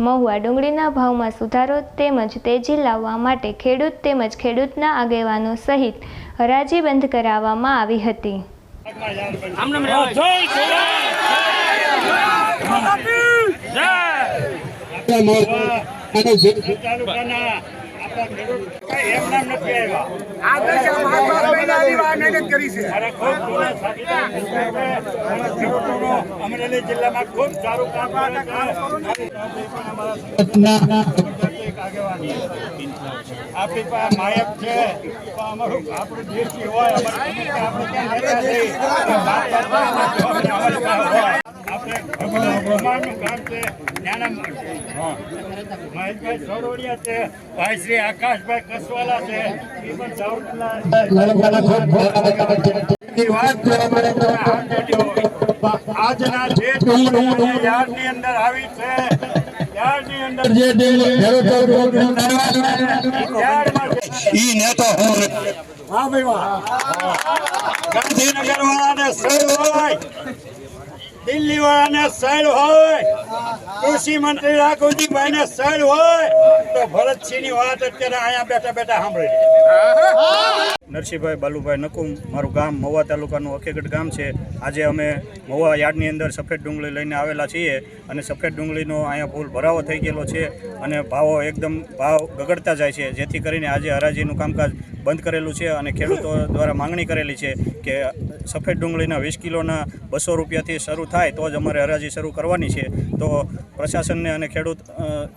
મહુવા ડુંગળીના ભાવમાં સુધારો તેમજ તેજી લાવવા માટે ખેડૂત તેમજ ખેડૂતના આગેવાનો સહિત હરાજી બંધ કરાવવામાં આવી હતી. અને અમરેલી જિલ્લામાં ખૂબ સારું કામ આપણી પાસે માયક છે. દેશી હોય આપણે ભગવાનનું કામ છે સોરવડિયા છે ભાઈ શ્રી આકાશભાઈ કસવાલા છે આજના જે યાદની અંદર આવી છે ઈ નેતો હું વાહ ભાઈ ગાંધીનગર વાળાને સર હોય દિલ્હી વાળાને સર હોય, કૃષિ મંત્રી રાઘુજીભાઈ ને સર હોય, તો ભરતસિંહની વાત અત્યારે અહીંયા બેઠા બેઠા સાંભળી નરસિંહભાઈ બાલુભાઈ નકુમ, મારું ગામ મહુવા તાલુકાનું અખેગઢ ગામ છે. આજે અમે મહુવા યાર્ડની અંદર સફેદ ડુંગળી લઈને આવેલા છીએ અને સફેદ ડુંગળીનો અહીંયા ફૂલ ભરાવો થઈ ગયેલો છે અને ભાવો એકદમ ભાવ ગગડતા જાય છે. જેથી કરીને આજે હરાજીનું કામકાજ બંધ કરેલું છે અને ખેડૂતો દ્વારા માંગણી કરેલી છે કે સફેદ ડુંગળીના વીસ કિલોના બસો રૂપિયાથી શરૂ થાય તો જ અમારે હરાજી શરૂ કરવાની છે. તો પ્રશાસનને અને ખેડૂત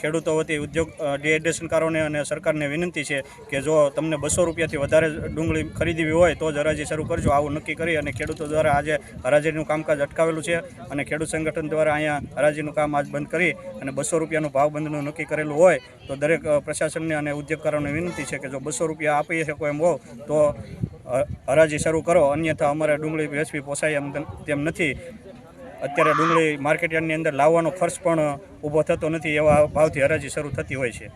ખેડૂતો વતી ઉદ્યોગ ડિહાઇડ્રેશનકારોને અને સરકારને વિનંતી છે કે જો તમને બસો રૂપિયાથી વધારે ડુંગળી ખરીદવી હોય તો જ હરાજી શરૂ કરજો. આવું નક્કી કરી અને ખેડૂતો દ્વારા આજે હરાજીનું કામકાજ અટકાવેલું છે અને ખેડૂત સંગઠન દ્વારા અહીંયા હરાજીનું કામ આજ બંધ કરી અને બસો રૂપિયાનું ભાવ બંધનું નક્કી કરેલું હોય તો દરેક પ્રશાસનને અને ઉદ્યોગકારોને વિનંતી છે કે જો બસો રૂપિયા આપી શકો એમ હોવ તો હરાજી શરૂ કરો. અન્યથા અમારે ડુંગળી વેચવી પોસાય એમ તેમ નથી. અત્યારે ડુંગળી માર્કેટયાર્ડની અંદર લાવવાનો ખર્ચ પણ ઊભો થતો નથી એવા ભાવથી હરાજી શરૂ થતી હોય છે.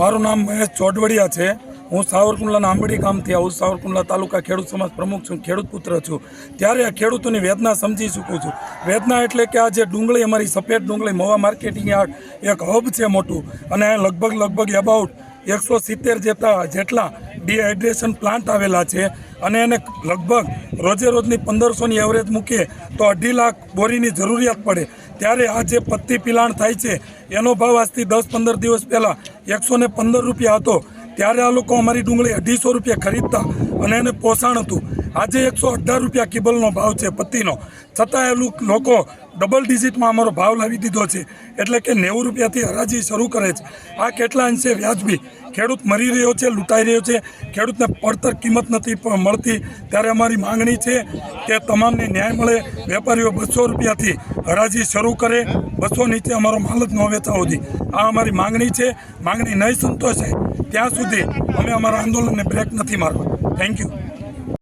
મારું નામ મહેશ ચોટવડિયા છે. હું સાવરકુંડલાના આંબડી ગામથી આવું સાવરકુંડલા તાલુકા ખેડૂત સમાજ પ્રમુખ છું, ખેડૂત પુત્ર છું. ત્યારે આ ખેડૂતોની વેદના સમજી ચૂકું છું. વેદના એટલે કે આ જે ડુંગળી, અમારી સફેદ ડુંગળી, મવા માર્કેટિંગ યાર્ડ, એક હબ છે મોટું. અને લગભગ લગભગ એબાઉટ એકસો સિત્તેર જેટલા જેટલા ડિહાઇડ્રેશન પ્લાન્ટ આવેલા છે અને એને લગભગ રોજે રોજની પંદરસોની એવરેજ મૂકીએ તો અઢી લાખ બોરીની જરૂરિયાત પડે. ત્યારે આ જે પત્તી પિલાણ થાય છે, એનો ભાવ આજથી દસ પંદર દિવસ પહેલાં એકસો પંદર રૂપિયા હતો. ત્યારે આ લોકો અમારી ડુંગળી અઢીસો રૂપિયા ખરીદતા અને એને પોષણ હતું. આજે એકસો અઢાર રૂપિયા કેબલનો ભાવ છે પત્તીનો છતાં એ લોકો ડબલ ડિજિટમાં અમારો ભાવ લાવી દીધો છે. એટલે કે નેવું રૂપિયાથી હરાજી શરૂ કરે છે. આ કેટલા અંશે વ્યાજબી? ખેડૂત મરી રહ્યો છે, લૂંટાઈ રહ્યો છે. ખેડૂતને પડતર કિંમત નથી મળતી. ત્યારે અમારી માંગણી છે કે તમામને ન્યાય મળે. વેપારીઓ બસો રૂપિયાથી હરાજી શરૂ કરે. બસો નીચે અમારો માલ જ ન વેચાવો આ અમારી માંગણી છે. માંગણી નહીં સંતોષાય. ત્યાં સુધી અમે અમારા આંદોલનને બ્રેક નથી મારવા. Thank you